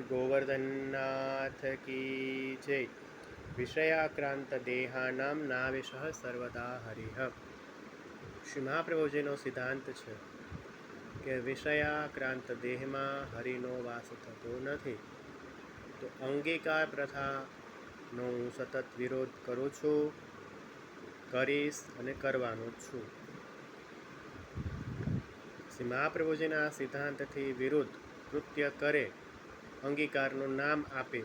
શ્રી ગોવર્ધનનાથ કી જય. વિષયાક્રાંત દેહાનામ નાવિષ સર્વદા હરિહ શ્રી મહાપ્રભુજીનો સિદ્ધાંત છે કે વિષયાક્રાંત દેહમાં હરિનો વાસ થતો નથી. તો અંગીકાર પ્રથાનો હું સતત વિરોધ કરું છું, કરીશ અને કરવાનો છું. શ્રી મહાપ્રભુજીના સિદ્ધાંતથી વિરુદ્ધ કૃત્ય કરે અંગીકારનું નામ આપે.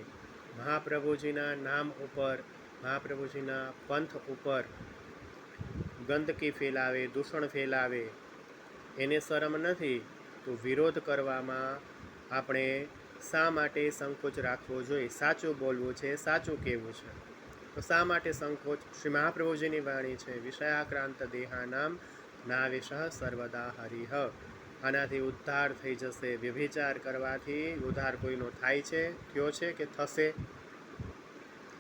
મહાપ્રભુજીના નામ ઉપર, મહાપ્રભુજીના પંથ ઉપર ગંદકી ફેલાવે, દૂષણ ફેલાવે. એને શરમ નથી, તો વિરોધ કરવામાં આપણે શા માટે સંકોચ રાખવો જોઈએ? સાચું બોલવું છે, સાચું કહેવું છે. તો શા માટે સંકોચ? શ્રી મહાપ્રભુજીની વાણી છે, વિષયાક્રાંત દેહાનામ, નાવેશ સર્વદા હરિહ આનાથી ઉદ્ધાર થઈ જશે. વ્યભિચાર કરવાથી ઉદ્ધાર કોઈનો થાય છે, થયો છે કે થશે?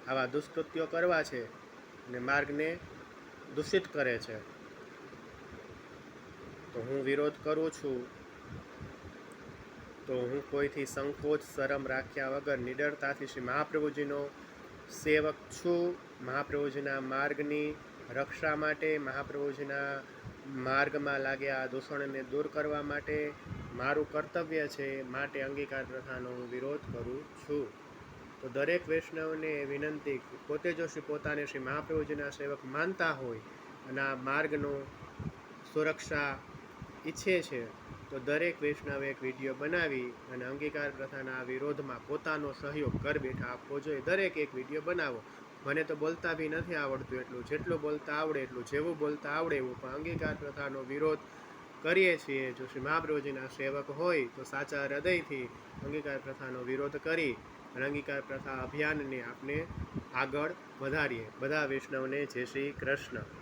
આવા દુષ્કૃત્યો કરવા છે અને માર્ગને દૂષિત કરે છે. તો હું વિરોધ કરું છું. તો હું કોઈથી સંકોચ, શરમ રાખ્યા વગર નિડરતાથી શ્રી મહાપ્રભુજીનો સેવક છું. મહાપ્રભુજીના માર્ગની રક્ષા માટે, મહાપ્રભુજીના માર્ગમાં લાગ્યા દૂષણને દૂર કરવા માટે મારું કર્તવ્ય છે માટે અંગીકાર પ્રથાનો હું વિરોધ કરું છું. તો દરેક વૈષ્ણવને વિનંતી, પોતે જો શ્રી પોતાને શ્રી મહાપ્રભુજીના સેવક માનતા હોય અને આ માર્ગનો સુરક્ષા ઈચ્છે છે, તો દરેક વૈષ્ણવે એક વીડિયો બનાવી અને અંગીકાર પ્રથાના વિરોધમાં પોતાનો સહયોગ ઘર બેઠા આપવો જોઈએ. દરેક એક વીડિયો બનાવો. મને તો બોલતા બી નથી આવડતું એટલું. જેટલું બોલતા આવડે એટલું. જેવું બોલતા આવડે એવું પણ અંગીકાર પ્રથાનો વિરોધ કરીએ છીએ. જો શ્રી મહાપ્રભુજીના સેવક હોય તો સાચા હૃદયથી અંગીકાર પ્રથાનો વિરોધ કરી અને અંગીકાર પ્રથા અભિયાનને આપણે આગળ વધારીએ. બધા વૈષ્ણવને જય શ્રી કૃષ્ણ.